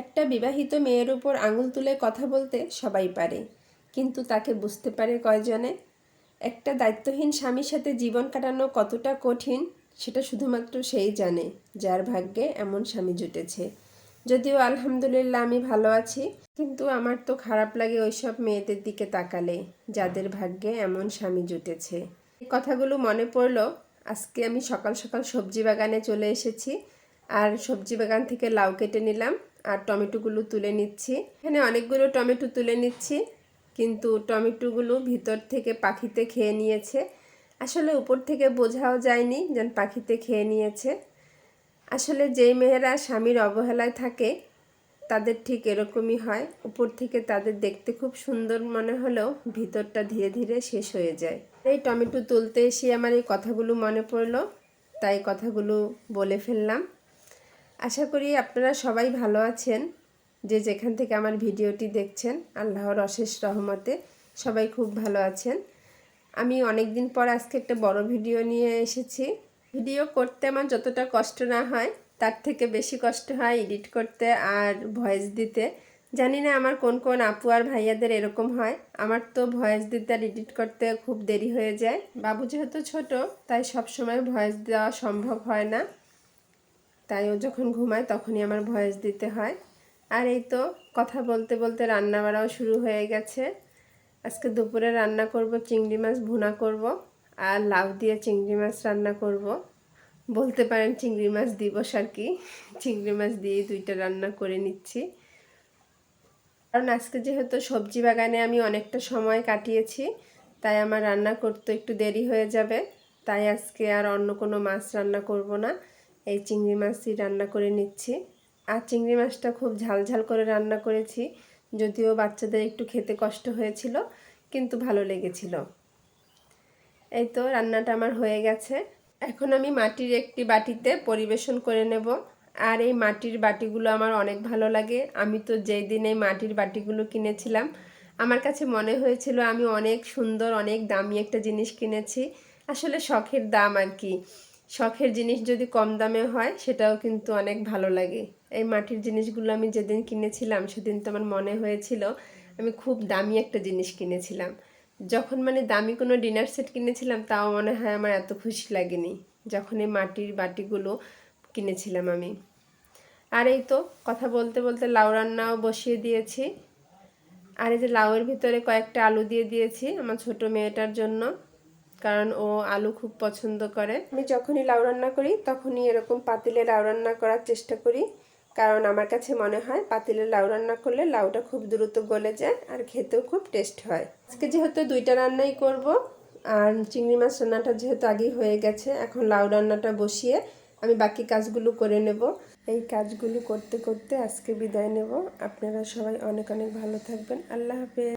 একটা বিবাহিত মেয়ের উপর আঙুল তুলে কথা বলতে সবাই পারে, কিন্তু তাকে বুঝতে পারে কয়জনে? একটা দায়িত্বহীন স্বামীর সাথে জীবন কাটানো কতটা কঠিন, সেটা শুধুমাত্র সেই জানে, যার ভাগ্যে এমন স্বামী জুটেছে। যদিও আলহামদুলিল্লাহ আমি ভালো আছি, কিন্তু আমার তো খারাপ লাগে ওইসব মেয়েদের দিকে তাকালে, যাদের ভাগ্যে এমন স্বামী জুটেছে। কথাগুলো মনে পড়ল, আজকে আমি সকাল সকাল সবজি বাগানে চলে এসেছি, আর সবজি বাগান থেকে লাউ কেটে নিলাম। আর টমেটোগুলো তুলে নিচ্ছি। এখানে অনেকগুলো টমেটো তুলে নিচ্ছি, কিন্তু টমেটোগুলো ভিতর থেকে পাখিতে খেয়ে নিয়েছে। আসলে উপর থেকে বোঝাও যায়নি যেন পাখিতে খেয়ে নিয়েছে। আসলে যেই মেয়েরা স্বামীর অবহেলায় থাকে, তাদের ঠিক এরকমই হয়। উপর থেকে তাদের দেখতে খুব সুন্দর মনে হলেও ভিতরটা ধীরে ধীরে শেষ হয়ে যায়। এই টমেটো তুলতে এসে আমার এই কথাগুলো মনে পড়ল, তাই কথাগুলো বলে ফেললাম। আশা করি আপনারা সবাই ভালো আছেন, যে যেখান থেকে আমার ভিডিওটি দেখছেন, আল্লাহর অশেষ রহমতে সবাই খুব ভালো আছেন। আমি অনেক দিন পর আজকে একটা বড় ভিডিও নিয়ে এসেছি। ভিডিও করতে আমার যতটা কষ্ট না হয়, তার থেকে বেশি কষ্ট হয় এডিট করতে আর ভয়েস দিতে। জানি না আমার কোন কোন আপু আর ভাইয়াদের এরকম হয়, আমার তো ভয়েস দিতে আর এডিট করতে খুব দেরি হয়ে যায়। বাবু যেহেতু ছোট, তাই সব সময় ভয়েস দেওয়া সম্ভব হয় না। তাই ও যখন ঘুমায় তখনই আমার ভয়েস দিতে হয়। আর এই তো কথা বলতে বলতে রান্না বাড়াও শুরু হয়ে গেছে। আজকে দুপুরে রান্না করব চিংড়ি মাছ, ভুনা করব আর লাউ দিয়ে চিংড়ি মাছ রান্না করব। বলতে পারেন চিংড়ি মাছ দিবস আর কি। চিংড়ি মাছ দিয়ে দুইটা রান্না করে নিচ্ছি। কারণ আজকে যেহেতু সবজি বাগানে আমি অনেকটা সময় কাটিয়েছি, তাই আমার রান্না করতে একটু দেরি হয়ে যাবে। তাই আজকে আর অন্য কোনো মাছ রান্না করব না। এই চিংড়ি মাছই রান্না করে নিচ্ছি। আর চিংড়ি মাছটা খুব ঝাল ঝাল করে রান্না করেছি, যদিও বাচ্চাদের একটু খেতে কষ্ট হয়েছিল, কিন্তু ভালো লেগেছিল। এই তো রান্নাটা আমার হয়ে গেছে। এখন আমি মাটির একটি বাটিতে পরিবেশন করে নেব। আর এই মাটির বাটিগুলো আমার অনেক ভালো লাগে। আমি তো যেই দিন এই মাটির বাটিগুলো কিনেছিলাম, আমার কাছে মনে হয়েছিল আমি অনেক সুন্দর, অনেক দামি একটা জিনিস কিনেছি। আসলে শখের দাম আর কি। শখের জিনিস যদি কম দামে হয়, সেটাও কিন্তু অনেক ভালো লাগে। এই মাটির জিনিসগুলো আমি যেদিন কিনেছিলাম, সেদিন তো আমার মনে হয়েছিল আমি খুব দামি একটা জিনিস কিনেছিলাম। যখন মানে দামি কোনো ডিনার সেট কিনেছিলাম, তাও মনে হয় আমার এত খুশি লাগেনি, যখন এই মাটির বাটিগুলো কিনেছিলাম আমি। আর এই তো কথা বলতে বলতে লাউ রান্নাও বসিয়ে দিয়েছি। আর এই যে লাউয়ের ভিতরে কয়েকটা আলু দিয়ে দিয়েছি আমার ছোট মেয়েটার জন্য। কারণ ও আলু খুব পছন্দ করে। আমি যখনই লাউ রান্না করি, তখনই এরকম পাতিলে লাউ রান্না করার চেষ্টা করি। কারণ আমার কাছে মনে হয় পাতিলে লাউ রান্না করলে লাউটা খুব দ্রুত গলে যায় আর খেতেও খুব টেস্ট হয়। আজকে যেহেতু দুইটা রান্নাই করব, আর চিংড়ি মাছ রান্নাটা যেহেতু আগেই হয়ে গেছে, এখন লাউ রান্নাটা বসিয়ে আমি বাকি কাজগুলো করে নেব। এই কাজগুলো করতে করতে আজকে বিদায় নেব। আপনারা সবাই অনেক অনেক ভালো থাকবেন। আল্লাহ হাফেজ।